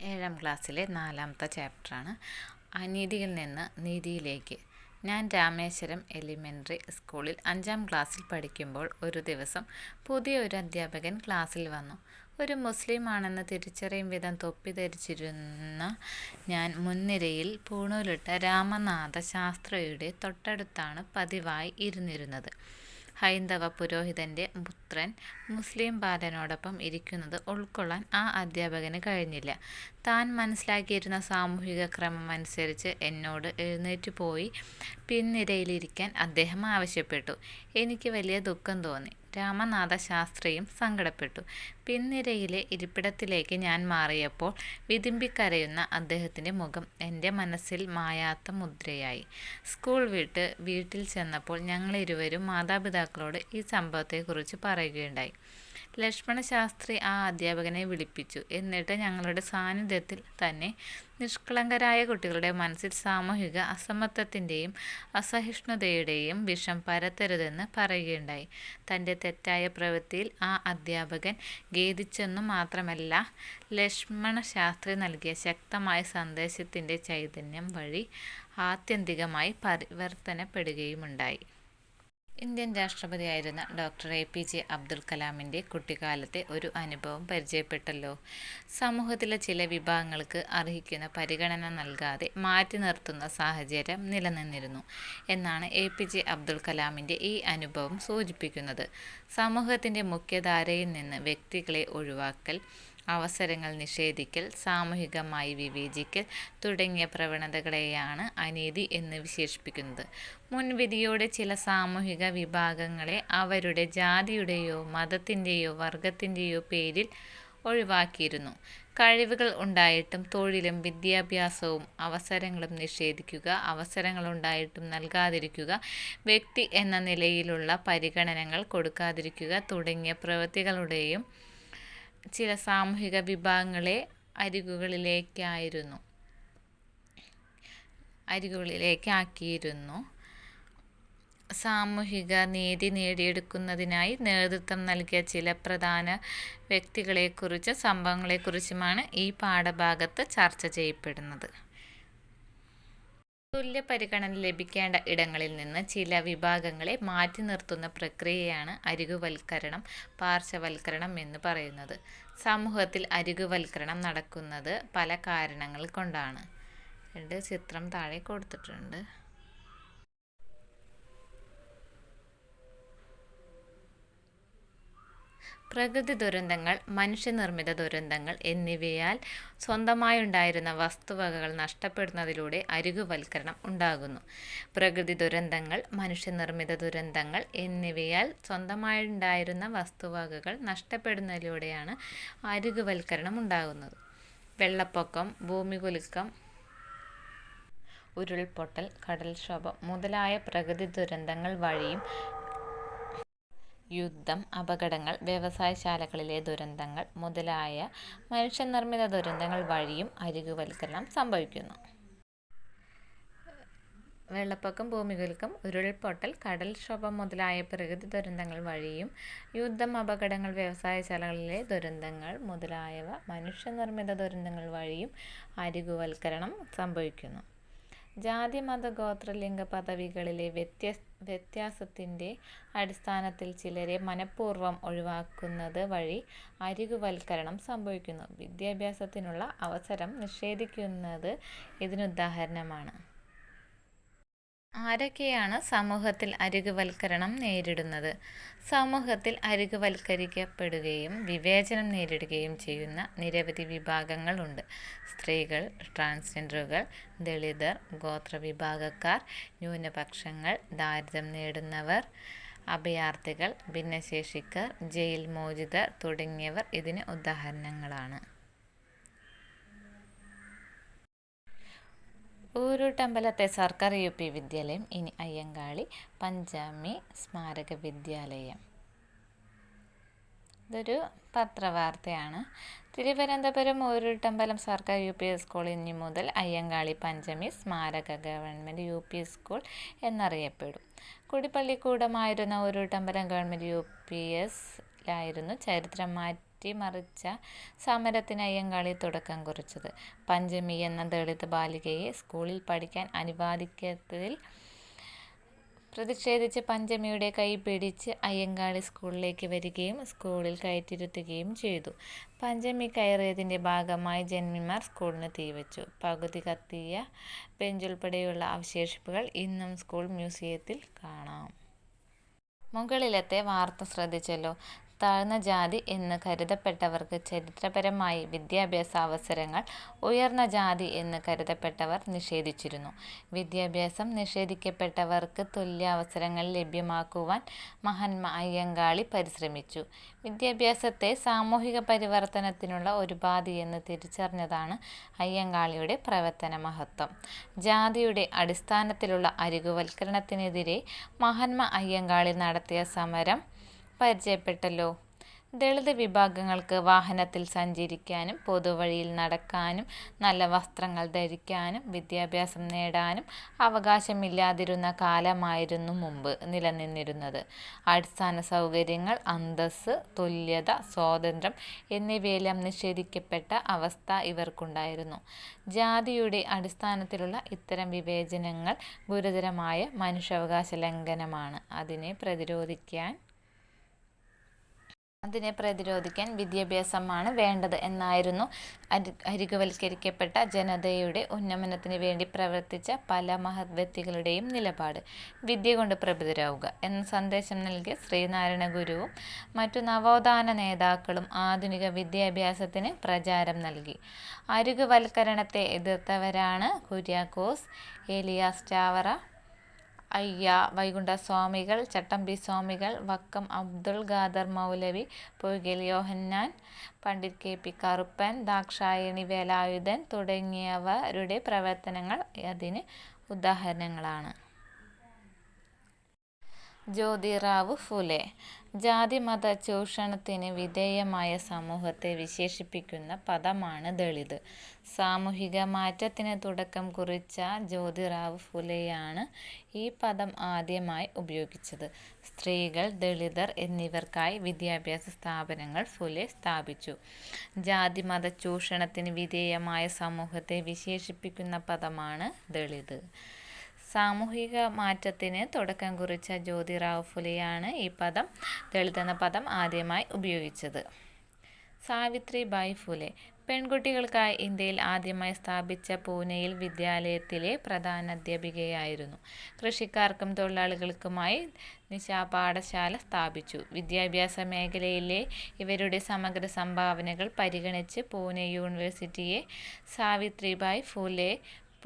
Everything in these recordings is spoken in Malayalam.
ഏഴാം ക്ലാസ്സിലെ നാലാമത്തെ ചാപ്റ്ററാണ്. അനീതിയിൽ നിന്ന് നീതിയിലേക്ക്. ഞാൻ രാമേശ്വരം എലിമെന്ററി സ്കൂളിൽ അഞ്ചാം ക്ലാസ്സിൽ പഠിക്കുമ്പോൾ ഒരു ദിവസം പുതിയ ഒരു അധ്യാപകൻ ക്ലാസ്സിൽ വന്നു. ഒരു മുസ്ലിം ആണെന്ന് തിരിച്ചറിയും വിധം തൊപ്പി ധരിച്ചിരുന്ന ഞാൻ മുൻനിരയിൽ പൂണൂലിട്ട രാമനാഥ ശാസ്ത്രിയുടെ തൊട്ടടുത്താണ് പതിവായി ഇരുന്നിരുന്നത്. ഹൈന്ദവ പുരോഹിതന്റെ പുത്രൻ മുസ്ലിം ബാലനോടൊപ്പം ഇരിക്കുന്നത് ഉൾക്കൊള്ളാൻ ആ അധ്യാപകന് കഴിഞ്ഞില്ല. താൻ മനസ്സിലാക്കിയിരുന്ന സാമൂഹിക ക്രമം അനുസരിച്ച് എന്നോട് എഴുന്നേറ്റ് പോയി പിൻനിരയിലിരിക്കാൻ അദ്ദേഹം ആവശ്യപ്പെട്ടു. എനിക്ക് വലിയ ദുഃഖം തോന്നി. രാമനാഥ ശാസ്ത്രിയും സങ്കടപ്പെട്ടു. പിന്നിരയിലെ ഇരിപ്പിടത്തിലേക്ക് ഞാൻ മാറിയപ്പോൾ വിതുമ്പിക്കരയുന്ന അദ്ദേഹത്തിന്റെ മുഖം എന്റെ മനസ്സിൽ മായാത്ത മുദ്രയായി. സ്കൂൾ വിട്ട് വീട്ടിൽ ചെന്നപ്പോൾ ഞങ്ങളിരുവരും മാതാപിതാക്കളോട് ഈ സംഭവത്തെക്കുറിച്ച് പറയുകയുണ്ടായി. ലക്ഷ്മണ ശാസ്ത്രി ആ അധ്യാപകനെ വിളിപ്പിച്ചു. എന്നിട്ട് ഞങ്ങളുടെ സാന്നിധ്യത്തിൽ തന്നെ നിഷ്കളങ്കരായ കുട്ടികളുടെ മനസ്സിൽ സാമൂഹിക അസമത്വത്തിന്റെയും അസഹിഷ്ണുതയുടെയും വിഷം പരത്തരുതെന്ന് പറയുകയുണ്ടായി. തന്റെ തെറ്റായ പ്രവൃത്തിയിൽ ആ അധ്യാപകൻ ഖേദിച്ചെന്നു മാത്രമല്ല ലക്ഷ്മണ ശാസ്ത്രി നൽകിയ ശക്തമായ സന്ദേശത്തിന്റെ ചൈതന്യം വഴി ആത്യന്തികമായി പരിവർത്തനപ്പെടുകയുമുണ്ടായി. Indian രാഷ്ട്രപതിയായിരുന്ന doctor A P J Abdul കലാമിന്റെ കുട്ടിക്കാലത്തെ ഒരു അനുഭവം പരിചയപ്പെട്ടല്ലോ. സമൂഹത്തിലെ ചില വിഭാഗങ്ങൾക്ക് അർഹിക്കുന്ന പരിഗണന നൽകാതെ മാറ്റി നിർത്തുന്ന സാഹചര്യം നിലനിന്നിരുന്നു എന്നാണ് എ പി ജെ അബ്ദുൽ കലാമിന്റെ ഈ അനുഭവം സൂചിപ്പിക്കുന്നത്. സമൂഹത്തിന്റെ മുഖ്യധാരയിൽ നിന്ന് വ്യക്തികളെ ഒഴിവാക്കൽ അവസരങ്ങൾ നിഷേധിക്കൽ സാമൂഹികമായി വിവേചിക്കൽ തുടങ്ങിയ പ്രവണതകളെയാണ് അനീതി എന്ന് വിശേഷിപ്പിക്കുന്നത്. മുൻവിധിയോടെ ചില സാമൂഹിക വിഭാഗങ്ങളെ അവരുടെ ജാതിയുടെയോ മതത്തിന്റെയോ വർഗത്തിന്റെയോ പേരിൽ ഒഴിവാക്കിയിരുന്നു. കഴിവുകൾ ഉണ്ടായിട്ടും തൊഴിലും വിദ്യാഭ്യാസവും അവസരങ്ങളും നിഷേധിക്കുക അവസരങ്ങൾ ഉണ്ടായിട്ടും നൽകാതിരിക്കുക വ്യക്തി എന്ന നിലയിലുള്ള പരിഗണനകൾ കൊടുക്കാതിരിക്കുക തുടങ്ങിയ പ്രവൃത്തികളുടെയും ചില സാമൂഹിക വിഭാഗങ്ങളെ അരികുകളിലേക്കായിരുന്നു. അരികുകളിലേക്കാക്കിയിരുന്നു. സാമൂഹിക നീതി നേടിയെടുക്കുന്നതിനായി നേതൃത്വം നൽകിയ ചില പ്രധാന വ്യക്തികളെക്കുറിച്ചും സംഭവങ്ങളെക്കുറിച്ചുമാണ് ഈ പാഠഭാഗത്ത് ചർച്ച ചെയ്യപ്പെടുന്നത്. തുല്യ പരിഗണന ലഭിക്കേണ്ട ഇടങ്ങളിൽ നിന്ന് ചില വിഭാഗങ്ങളെ മാറ്റി നിർത്തുന്ന പ്രക്രിയയാണ് അരികുവൽക്കരണം പാർശ്വവൽക്കരണം എന്ന് പറയുന്നത്. സമൂഹത്തിൽ അരികുവൽക്കരണം നടക്കുന്നത് പല കാരണങ്ങൾ കൊണ്ടാണ്. രണ്ട് ചിത്രം താഴെ കൊടുത്തിട്ടുണ്ട്. പ്രകൃതി ദുരന്തങ്ങൾ മനുഷ്യനിർമ്മിത ദുരന്തങ്ങൾ എന്നിവയാൽ സ്വന്തമായുണ്ടായിരുന്ന വസ്തുവകകൾ നഷ്ടപ്പെടുന്നതിലൂടെ അരികുവൽക്കരണം ഉണ്ടാകുന്നു. പ്രകൃതി ദുരന്തങ്ങൾ മനുഷ്യനിർമ്മിത ദുരന്തങ്ങൾ എന്നിവയാൽ സ്വന്തമായുണ്ടായിരുന്ന വസ്തുവകകൾ നഷ്ടപ്പെടുന്നതിലൂടെയാണ് അരികുവൽക്കരണം ഉണ്ടാകുന്നത്. വെള്ളപ്പൊക്കം ഭൂമികുലുക്കം ഉരുൾപൊട്ടൽ കടൽക്ഷോഭം മുതലായ പ്രകൃതി ദുരന്തങ്ങൾ വഴിയും യുദ്ധം അപകടങ്ങൾ വ്യവസായശാലകളിലെ ദുരന്തങ്ങൾ മുതലായ മനുഷ്യനിർമ്മിത ദുരന്തങ്ങൾ വഴിയും അരികുവൽക്കരണം സംഭവിക്കുന്നു. വെള്ളപ്പൊക്കം ഭൂമികുലുക്കം ഉരുൾപൊട്ടൽ കടൽക്ഷോഭം മുതലായ പ്രകൃതി ദുരന്തങ്ങൾ വഴിയും യുദ്ധം അപകടങ്ങൾ വ്യവസായശാലകളിലെ ദുരന്തങ്ങൾ മുതലായവ മനുഷ്യനിർമ്മിത ദുരന്തങ്ങൾ വഴിയും അരികുവൽക്കരണം സംഭവിക്കുന്നു. ജാതി മത ഗോത്രലിംഗ പദവികളിലെ വ്യത്യസ് വ്യത്യാസത്തിന്റെ അടിസ്ഥാനത്തിൽ ചിലരെ മനഃപൂർവം ഒഴിവാക്കുന്നത് വഴി അരികുവൽക്കരണം സംഭവിക്കുന്നു. വിദ്യാഭ്യാസത്തിനുള്ള അവസരം നിഷേധിക്കുന്നത് ഇതിനുദാഹരണമാണ്. ആരൊക്കെയാണ് സമൂഹത്തിൽ അരികുവൽക്കരണം നേരിടുന്നത്? സമൂഹത്തിൽ അരികുവൽക്കരിക്കപ്പെടുകയും വിവേചനം നേരിടുകയും ചെയ്യുന്ന നിരവധി വിഭാഗങ്ങളുണ്ട്. സ്ത്രീകൾ ട്രാൻസ്ജെൻഡറുകൾ ദളിതർ ഗോത്രവിഭാഗക്കാർ ന്യൂനപക്ഷങ്ങൾ ദാരിദ്ര്യം നേടുന്നവർ അഭയാർത്ഥികൾ ഭിന്നശേഷിക്കാർ ജയിൽ മോചിതർ തുടങ്ങിയവർ ഇതിന് ഉദാഹരണങ്ങളാണ്. ഊരൂട്ടമ്പലത്തെ സർക്കാർ യു പി വിദ്യാലയം ഇനി അയ്യങ്കാളി പഞ്ചാമി സ്മാരക വിദ്യാലയം. ഇതൊരു പത്രവാർത്തയാണ്. തിരുവനന്തപുരം ഊരുട്ടമ്പലം സർക്കാർ യു പി സ്കൂൾ ഇനി മുതൽ അയ്യങ്കാളി പഞ്ചമി സ്മാരക ഗവൺമെന്റ് യു പി സ്കൂൾ എന്നറിയപ്പെടും. കുടിപ്പള്ളിക്കൂടമായിരുന്ന Uruttambalam government U P S ലായിരുന്നു ചരിത്രം മാറ്റി അട്ടിമറിച്ച സമരത്തിന് അയ്യങ്കാളി തുടക്കം കുറിച്ചത്. പഞ്ചമി എന്ന ദളിത് ബാലികയെ സ്കൂളിൽ പഠിക്കാൻ അനുവാദിക്കത്തിൽ പ്രതിഷേധിച്ച് പഞ്ചമിയുടെ കൈ പിടിച്ച് അയ്യങ്കാളി സ്കൂളിലേക്ക് വരികയും സ്കൂളിൽ കയറ്റിരുത്തുകയും ചെയ്തു. പഞ്ചമി കയറിയതിന്റെ ഭാഗമായി ജന്മിമാർ സ്കൂളിന് തീവച്ചു പകുതി കത്തിയ ബെഞ്ചുൾപ്പെടെയുള്ള അവശേഷിപ്പുകൾ ഇന്നും സ്കൂൾ മ്യൂസിയത്തിൽ കാണാം. മുകളിലത്തെ വാർത്ത ശ്രദ്ധിച്ചല്ലോ. താഴ്ന്ന ജാതി എന്ന് കരുതപ്പെട്ടവർക്ക് ചരിത്രപരമായി വിദ്യാഭ്യാസാവസരങ്ങൾ ഉയർന്ന ജാതി എന്ന് കരുതപ്പെട്ടവർ നിഷേധിച്ചിരുന്നു. വിദ്യാഭ്യാസം നിഷേധിക്കപ്പെട്ടവർക്ക് തുല്യ അവസരങ്ങൾ ലഭ്യമാക്കുവാൻ മഹാത്മാ അയ്യങ്കാളി പരിശ്രമിച്ചു. വിദ്യാഭ്യാസത്തെ സാമൂഹിക പരിവർത്തനത്തിനുള്ള ഒരു ഉപാധിയെന്ന് തിരിച്ചറിഞ്ഞതാണ് അയ്യങ്കാളിയുടെ പ്രവർത്തനമഹത്ത്വം. ജാതിയുടെ അടിസ്ഥാനത്തിലുള്ള അരികുവൽക്കരണത്തിനെതിരെ മഹാത്മാ അയ്യങ്കാളി നടത്തിയ സമരം പരിചയപ്പെട്ടല്ലോ. ദളിത് വിഭാഗങ്ങൾക്ക് വാഹനത്തിൽ സഞ്ചരിക്കാനും പൊതുവഴിയിൽ നടക്കാനും നല്ല വസ്ത്രങ്ങൾ ധരിക്കാനും വിദ്യാഭ്യാസം നേടാനും അവകാശമില്ലാതിരുന്ന കാലമായിരുന്നു മുമ്പ് നിലനിന്നിരുന്നത്. അടിസ്ഥാന സൗകര്യങ്ങൾ, അന്തസ് തുല്യത, സ്വാതന്ത്ര്യം എന്നിവയെല്ലാം നിഷേധിക്കപ്പെട്ട അവസ്ഥ ഇവർക്കുണ്ടായിരുന്നു. ജാതിയുടെ അടിസ്ഥാനത്തിലുള്ള ഇത്തരം വിവേചനങ്ങൾ ഗുരുതരമായ മനുഷ്യാവകാശ ലംഘനമാണ്. അതിനെ പ്രതിരോധിക്കാൻ അതിനെ പ്രതിരോധിക്കാൻ വിദ്യാഭ്യാസമാണ് വേണ്ടത് എന്നായിരുന്നു അരികുവൽക്കരിക്കപ്പെട്ട ജനതയുടെ ഉന്നമനത്തിന് വേണ്ടി പ്രവർത്തിച്ച പല മഹത് വ്യക്തികളുടെയും നിലപാട്. വിദ്യ കൊണ്ട് പ്രബുദ്ധരാവുക എന്ന സന്ദേശം നൽകിയ ശ്രീനാരായണ ഗുരുവും മറ്റു നവോത്ഥാന നേതാക്കളും ആധുനിക വിദ്യാഭ്യാസത്തിന് പ്രചാരം നൽകി. അരികുവൽക്കരണത്തെ എതിർത്തവരാണ് കുര്യാക്കോസ്, ഏലിയാസ് ചാവറ, അയ്യ വൈകുണ്ഠ സ്വാമികൾ ചട്ടമ്പി സ്വാമികൾ, വക്കം അബ്ദുൾ ഖാദർ മൗലവി, പൊയ്കൽ യോഹന്നാൻ, പണ്ഡിറ്റ് കെ. പി. കറുപ്പൻ, ദാക്ഷായണി വേലായുധൻ തുടങ്ങിയവരുടെ പ്രവർത്തനങ്ങൾ അതിന് ഉദാഹരണങ്ങളാണ്. ജ്യോതിറാവു ഫുലെ ജാതി-മത ചൂഷണത്തിന് വിധേയമായ സമൂഹത്തെ വിശേഷിപ്പിക്കുന്ന പദമാണ് ദളിത്. സാമൂഹിക മാറ്റത്തിന് തുടക്കം കുറിച്ച ജ്യോതിറാവു ഫുലെയാണ് ഈ പദം ആദ്യമായി ഉപയോഗിച്ചത്. സ്ത്രീകൾ, ദളിതർ എന്നിവർക്കായി വിദ്യാഭ്യാസ സ്ഥാപനങ്ങൾ ഫുലെ സ്ഥാപിച്ചു. ജാതി-മത ചൂഷണത്തിന് വിധേയമായ സമൂഹത്തെ വിശേഷിപ്പിക്കുന്ന പദമാണ് ദളിത്. സാമൂഹിക മാറ്റത്തിന് തുടക്കം കുറിച്ച ജ്യോതിറാവു ഫുലെയാണ് ഈ പദം ദളിത് എന്ന പദം ആദ്യമായി ഉപയോഗിച്ചത്. സാവിത്രി ബായ് ഫുലെ പെൺകുട്ടികൾക്കായി ഇന്ത്യയിൽ ആദ്യമായി സ്ഥാപിച്ച പൂനെയിൽ വിദ്യാലയത്തിലെ പ്രധാനാധ്യാപികയായിരുന്നു. കൃഷിക്കാർക്കും തൊഴിലാളികൾക്കുമായി നിശാപാഠശാല സ്ഥാപിച്ചു. വിദ്യാഭ്യാസ മേഖലയിലെ ഇവരുടെ സമഗ്ര സംഭാവനകൾ പരിഗണിച്ച് പൂനെ യൂണിവേഴ്സിറ്റിയെ സാവിത്രിബായ് ഫുലെ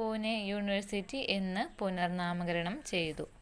പൂനെ യൂണിവേഴ്സിറ്റി എന്ന് പുനർനാമകരണം ചെയ്തു.